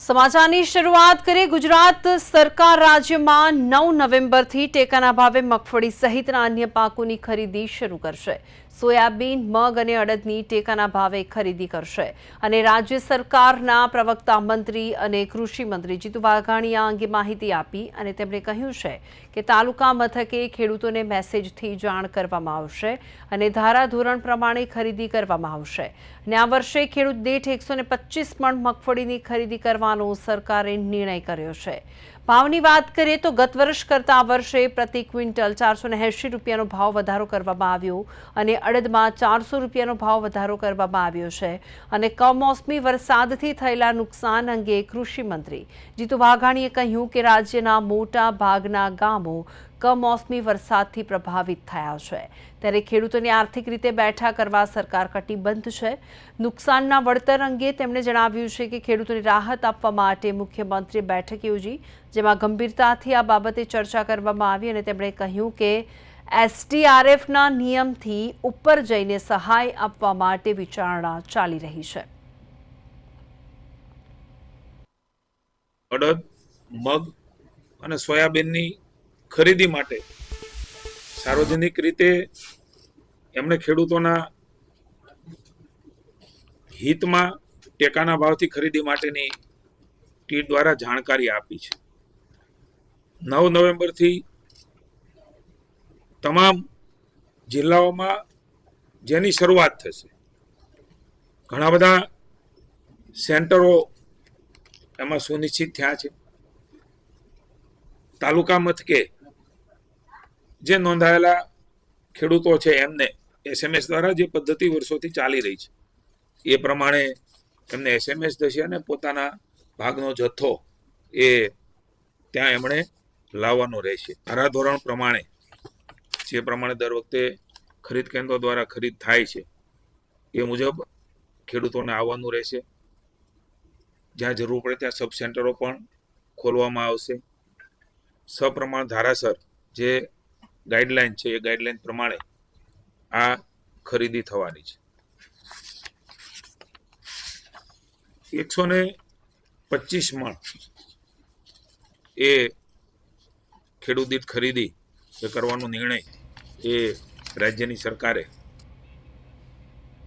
સમાચારની શરૂઆત કરીએ. ગુજરાત સરકાર રાજ્યમાં નવ નવેમ્બરથી ટેકાના ભાવે મગફળી સહિતના અન્ય પાકોની ખરીદી શરૂ કરશે. સોયાબીન, મગ અને અડદની ટેકાના ભાવે ખરીદી કરશે. અને રાજ્ય સરકારના પ્રવક્તા મંત્રી અને કૃષિ મંત્રી જીતુ વાઘાણી આ અંગે માહિતી આપી અને તેમણે કહ્યું છે કે તાલુકા મથકે ખેડૂતોને મેસેજથી જાણ કરવામાં આવશે અને ધારાધોરણ પ્રમાણે ખરીદી કરવામાં આવશે. અને આ વર્ષે ખેડૂત દીઠ એકસો મણ મગફળીની ખરીદી કરવાનો સરકારે નિર્ણય કર્યો છે. ભાવની વાત કરીએ તો ગત વર્ષ કરતાં આ વર્ષે પ્રતિ ક્વિન્ટલ ચારસો એંશી રૂપિયાનો ભાવ વધારો કરવામાં આવ્યો અને અડદમાં ચારસો રૂપિયાનો ભાવ વધારો કરવામાં આવ્યો છે. અને કમોસમી વરસાદથી થયેલા નુકસાન અંગે કૃષિ મંત્રી જીતુ વાઘાણીએ કહ્યું કે રાજ્યના મોટા ભાગના ગામો કમોસમી વરસાદથી પ્રભાવિત થયા છે. ત્યારે ખેડૂતોને આર્થિક રીતે બેઠા કરવા સરકાર કટિબદ્ધ છે. નુકસાનના વળતર અંગે તેમણે જણાવ્યું છે કે ખેડૂતોને રાહત આપવા માટે મુખ્યમંત્રીએ બેઠક યોજી, જેમાં ગંભીરતાથી આ બાબતે ચર્ચા કરવામાં આવી અને તેમણે કહ્યું કે એસટીઆરએફના નિયમથી ઉપર જઈને સહાય આપવા માટે વિચારણા ચાલી રહી છે. અડદ, મગ અને સોયાબીનની ખરીદી માટે સાર્વજનિક રીતે એમણે ખેડૂતોના હિતમાં ટેકાના ભાવથી ખરીદી માટેની ટીટ દ્વારા જાણકારી આપી છે. નવ નવેમ્બરથી તમામ જિલ્લાઓમાં જેની શરૂઆત થશે, ઘણા બધા સેન્ટરો એમાં સુનિશ્ચિત થયા છે. તાલુકા મથકે જે નોંધાયેલા ખેડૂતો છે એમને એસએમએસ દ્વારા જે પદ્ધતિ વર્ષોથી ચાલી રહી છે. એ પ્રમાણે એમને એસએમએસ થશે અને પોતાના ભાગનો જથ્થો એ ત્યાં એમણે લાવવાનો રહેશે. ધારાધોરણ પ્રમાણે, જે પ્રમાણે દર વખતે ખરીદ કેન્દ્રો દ્વારા ખરીદ થાય છે, એ મુજબ ખેડૂતોને આવવાનું રહેશે. જ્યાં જરૂર પડે ત્યાં સબ સેન્ટરો પણ ખોલવામાં આવશે. સપ્રમાણ ધારાસર જે ગાઈડલાઈન છે, એ ગાઈડલાઈન પ્રમાણે આ ખરીદી થવાની છે. એકસો ને પચીસ મણ એ ખેડૂત દીઠ ખરીદી એ કરવાનો નિર્ણય એ રાજ્યની સરકારે